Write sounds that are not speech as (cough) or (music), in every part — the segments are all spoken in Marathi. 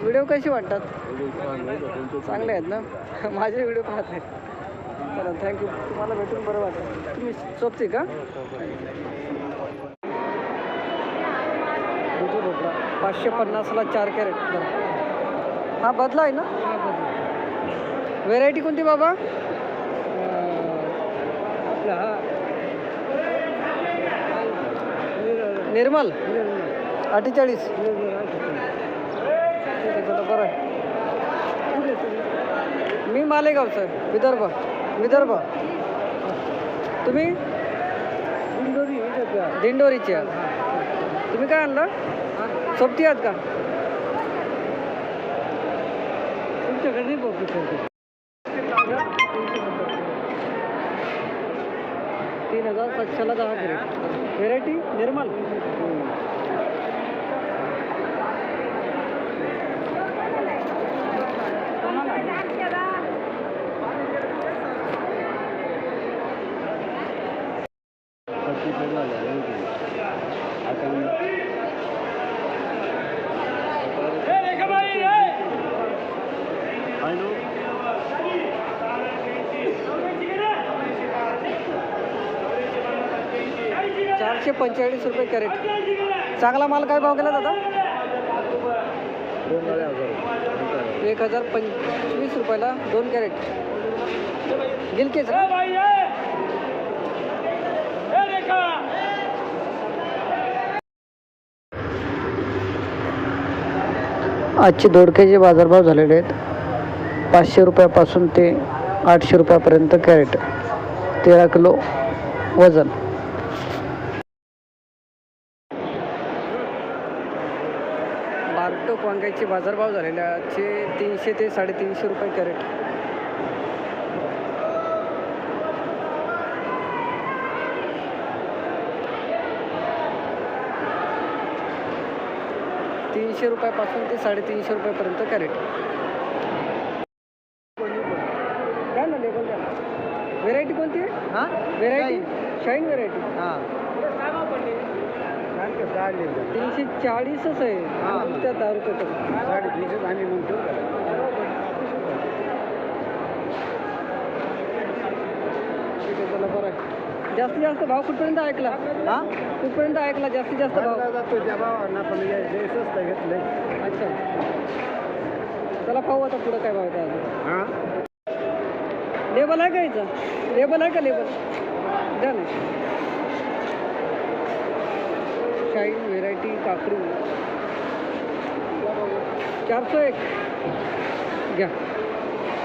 व्हिडिओ कसे वाटतात? चांगले आहेत ना? (laughs) माझे व्हिडिओ पाहत आहेत. चला थँक्यू तुम्हाला भेटून बरं वाटलं. तुम्ही सोबती का? भोपळा पाचशे पन्नासला चार कॅरेट. बरं. हा बदला आहे ना? व्हेरायटी कोणती बाबा? आपला हा. निर्मल. अठ्ठेचाळीस. चला बरं आहे मी मालेगावचं आहे विदर्भ. विदर्भ. तुम्ही? दिंडोरीची आहात. तुम्ही काय आणलं? सोबती आहात का? तुमच्याकडे नाही तीन हजार सातशेला दहा व्हेरायटी निर्मल. चारशे पंचेचाळीस रुपये कॅरेट. चांगला माल काय भाव गेला दादा? एक हजार पंचवीस रुपयाला दोन कॅरेट. गिलकेच ना? आजचे दोडक्याचे बाजारभाव झालेले आहेत. पाचशे रुपयापासून ते आठशे रुपयापर्यंत कॅरेट. तेरा किलो वजन. बारटोक वांग्याचे बाजारभाव झालेले आहेत. आजचे तीनशे ते साडेतीनशे रुपये कॅरेट. तीनशे रुपयापासून ते साडेतीनशे रुपयापर्यंत कॅरेट. द्या ना लेबल द्या व्हेरायटी कोणती आहे हां. व्हेरायटी शाईन व्हेरायटी हां तीनशे चाळीसच आहे. हा. त्या दहा रुपये आम्ही म्हणतो ठीक आहे चला बरं. आहे जास्तीत जास्त भाव कुठपर्यंत ऐकला? हां? कुठपर्यंत ऐकला जास्तीत जास्त भाव. जातो त्या भावांना पण जे स्वस्त घेतलंय अच्छा. चला पाहू आता पुढं काय भाव आहे हां? लेबल आहे का याचं? लेबल आहे का लेबल द्या ना. शाईन व्हेरायटी काकडी चारशे एक. घ्या.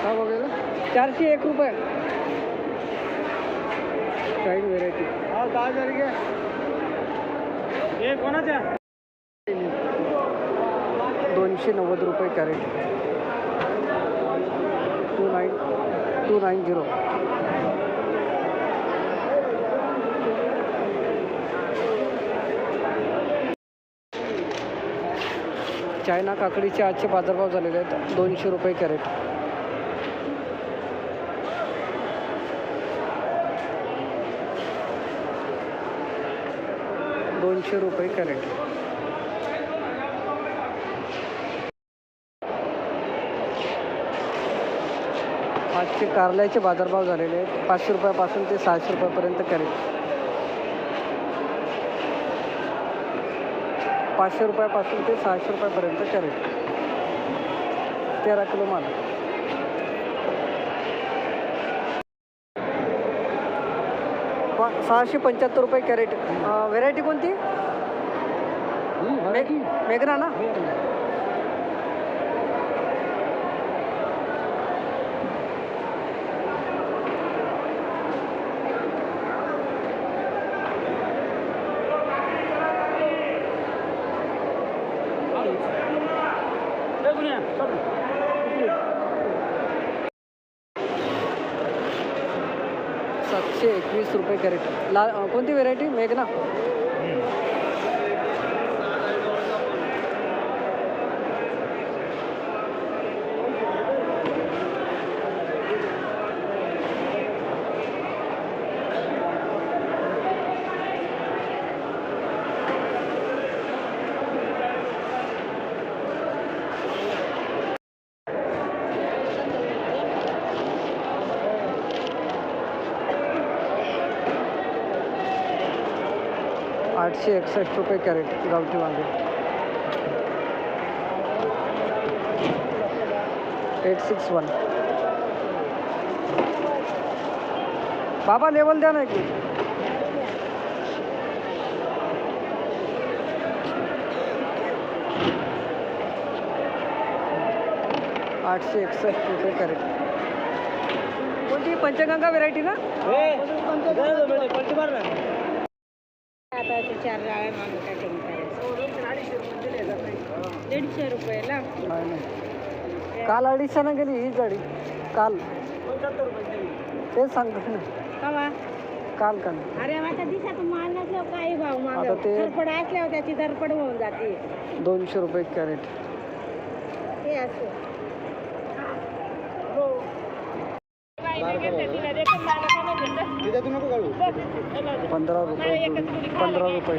हा बघा चारशे एक रुपये. शाईन व्हेरायटी हा दहा हजार घ्या. दोनशे नव्वद रुपये crate. Two nine two nine zero. China काकडीचे आजचे बाजारभाव झालेले आहेत दोनशे रुपये कॅरेट. दोनशे रुपये कॅरेट. आजचे कारल्याचे बाजारभाव झालेले आहेत. पाचशे रुपयापासून ते सहाशे रुपयापर्यंत कॅरेट. पाचशे रुपयापासून ते सहाशे रुपयापर्यंत कॅरेट. तेरा किलो माल. सहाशे पंच्याहत्तर रुपये कॅरेट. व्हेरायटी कोणती? मे मेघना ना? रुपये कॅरेट. ला कोणती व्हेरायटी मेघना. आठशे एकसष्ट रुपये कॅरेट गावठी वांगे. एट सिक्स वन बाबा लेवल द्या ना की आठशे एकसष्ट रुपये कॅरेट. कोणती? पंचगंगा व्हेरायटी ना? आता ते चार जाळ्या मागं काय कमी करायचं? दीडशे रुपयाला? काल अडीचशेनं गेली ही गाडी. काल. तेच सांगतो ना. कवा? काल काल. अरे माझ्या दिवसात माल नसल्यावर काही भाव माग? आता ते- धडपड असल्यावर त्याची धडपड होऊन जाते. दोनशे रुपये कॅरेट. ते असं. पंधरा रुपये जोडी पंधरा रुपये.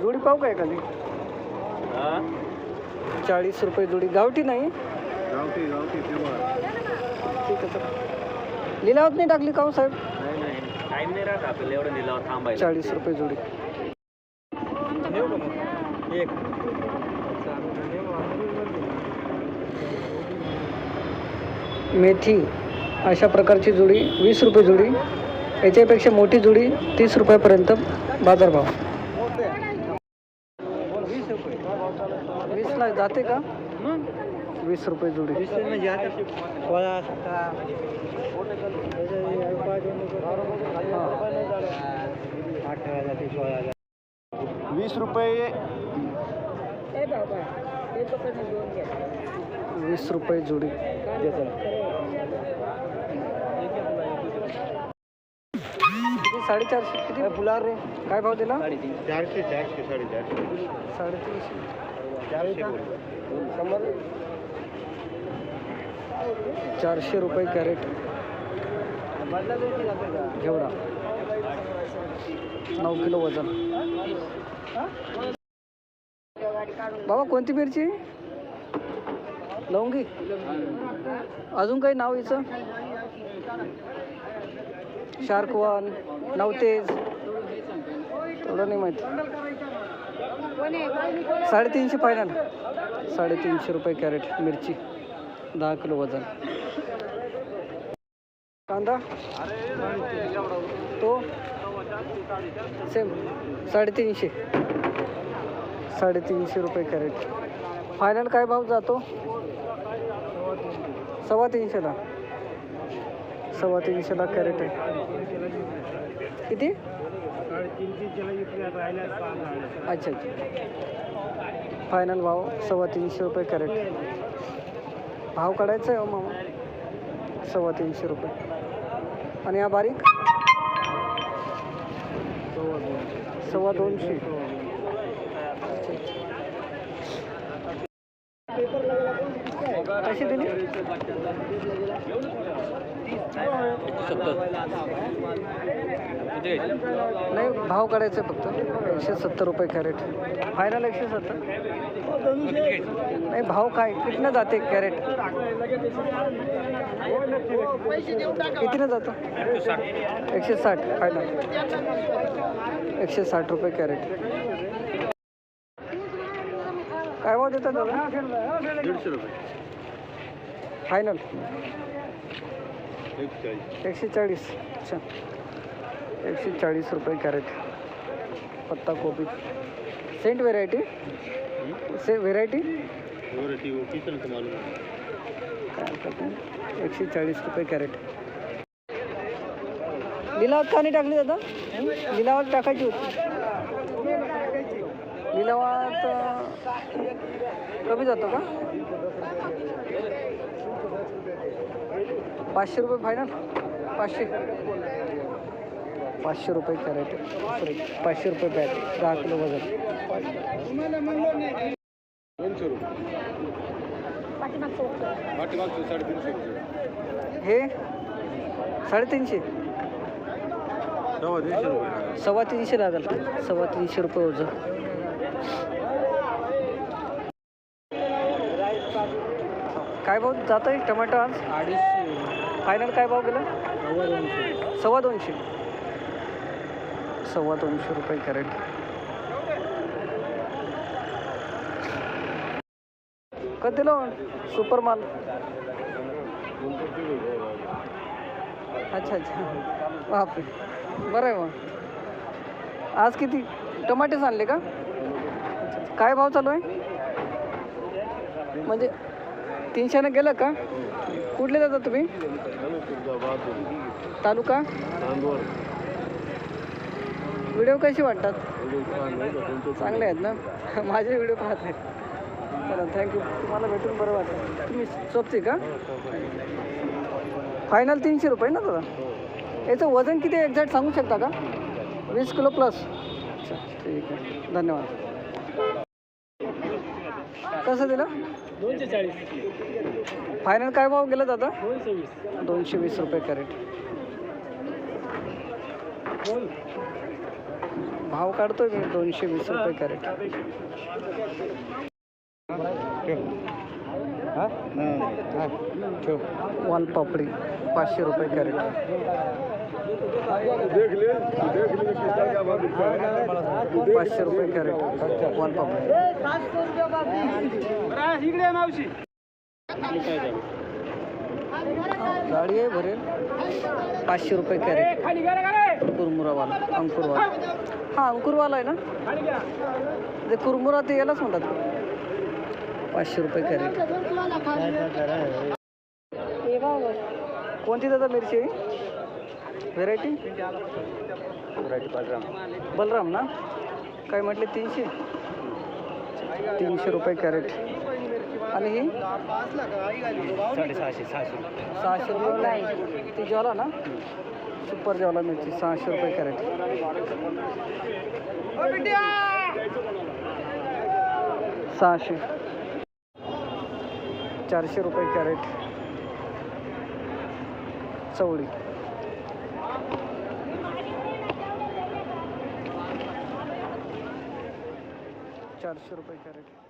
जोडी पाहू काय खाली चाळीस रुपये जोडी. गावठी नाही? ठीक आहे लिलावत नाही टाकली का हो साहेब? टाइम नाही राहत आपल्याला एवढं दिल्यावर थांबायला. चाळीस रुपये जोडी. एक. मेथी अशा प्रकारची जुडी वीस रुपये जुडी. याच्यापेक्षा मोठी जुडी तीस रुपयापर्यंत बाजारभाव. वीसला जाते का? वीस रुपये जुडी. दोन घ्या वीस रुपये जोडी साडेचारशे किती? फुलार रे? काय भाव दिला? चारशे चारशे साडेचारशे. साडेतीनशे. चारशे रुपये कॅरेट. घेवडा नऊ किलो वजन. बाबा कोणती मिरची? लवंगी. अजून काही नाव हिचं? Shark one Navtej. तेवढं नाही माहिती. साडेतीनशे फायनल साडेतीनशे रुपये कॅरेट मिरची. दहा किलो वजन. कांदा? तो? सेम. साडेतीनशे. साडेतीनशे रुपये कॅरेट. फायनल काय भाव जातो? सव्वा तीनशेला. सव्वा तीनशेला कॅरेट आहे. किती? अच्छा अच्छा. फायनल भाव सव्वा तीनशे रुपये कॅरेट. भाव काढायचा आहे हो मामा? सव्वा तीनशे रुपये. आणि हा बारीक? सव्वा दोनशे कशी दिली नाही भाव काढायचा आहे फक्त. एकशे सत्तर रुपये कॅरेट. फायनल एकशे सत्तर. नाही भाव काय? कितीनं जाते कॅरेट. कितीनं जातं. एकशे साठ फायनल एकशे साठ रुपये कॅरेट. काय भाव देतात दीडशे रुपये. फायनल एकशे चाळीस अच्छा. एकशे चाळीस रुपये कॅरेट. पत्ता कोबी. सेंट व्हेरायटी? से व्हेरायटी? काय एकशे चाळीस रुपये कॅरेट. लिलावात का नाही टाकली दादा? लिलावात टाकायची होती. लिलावात कमी जातो का? पाचशे रुपये फायनल पाचशे. पाचशे रुपये कॅरेट. सॉरी पाचशे रुपये बॅग दहा किलो वजन. दोनशे रुपये. हे? साडेतीनशे? सव्वा तीनशे लागेल. सव्वा तीनशे रुपये वजन. भाऊ जात आहे टमॅटो आज. अडीचशे फायनल काय भाव गेला? सव्वा दोनशे. सव्वा दोनशे सव्वा दोनशे रुपये कॅरेट. कधी दिलं हो? सुपर माल. अच्छा अच्छा. बापरे. बरं आहे मग. आज किती? टमाटेच आणले का? काय भाव चालू आहे? म्हणजे तीनशेनं गेलं का? कुठले जाता तुम्ही? तालुका? व्हिडिओ कसे वाटतात? चांगले आहेत ना? (laughs) माझे व्हिडिओ पाहत आहेत चला थँक्यू तुम्हाला भेटून बरं वाटतं तुम्ही सोपते का? फायनल तीनशे रुपये ना दादा? याचं वजन किती एक्झॅक्ट सांगू शकता का? वीस किलो प्लस अच्छा ठीक आहे. धन्यवाद. कसं दिलं? दोनशे चाळीस फायनल काय भाव गेला दादा? दोनशे वीस दोनशे वीस रुपये कॅरेट. भाव काढतोय मी दोनशे वीस रुपये कॅरेट. वाल पापडी पाचशे रुपये कॅरेट. पाचशे रुपये कॅरेट पापडी इकडे मावशी. गाडी आहे भरेल पाचशे रुपये कॅरेट. कुरमुरावाला अंकुरवाला. हा अंकुरवाला आहे ना? ते कुरमुरा ते यालाच म्हणतात. पाचशे रुपये कॅरेट. कोणती दादा मिरची व्हेरायटी बलराम ना? काय म्हटले तीनशे? तीनशे रुपये कॅरेट. आणि ही? साडेसहाशे सहाशे सहाशे रुपये ती ज्वाला ना? सुपर ज्वाला मिरची सहाशे रुपये कॅरेट. सहाशे. चारशे रुपये कॅरेट. चवळी. चारशे रुपये कॅरेट.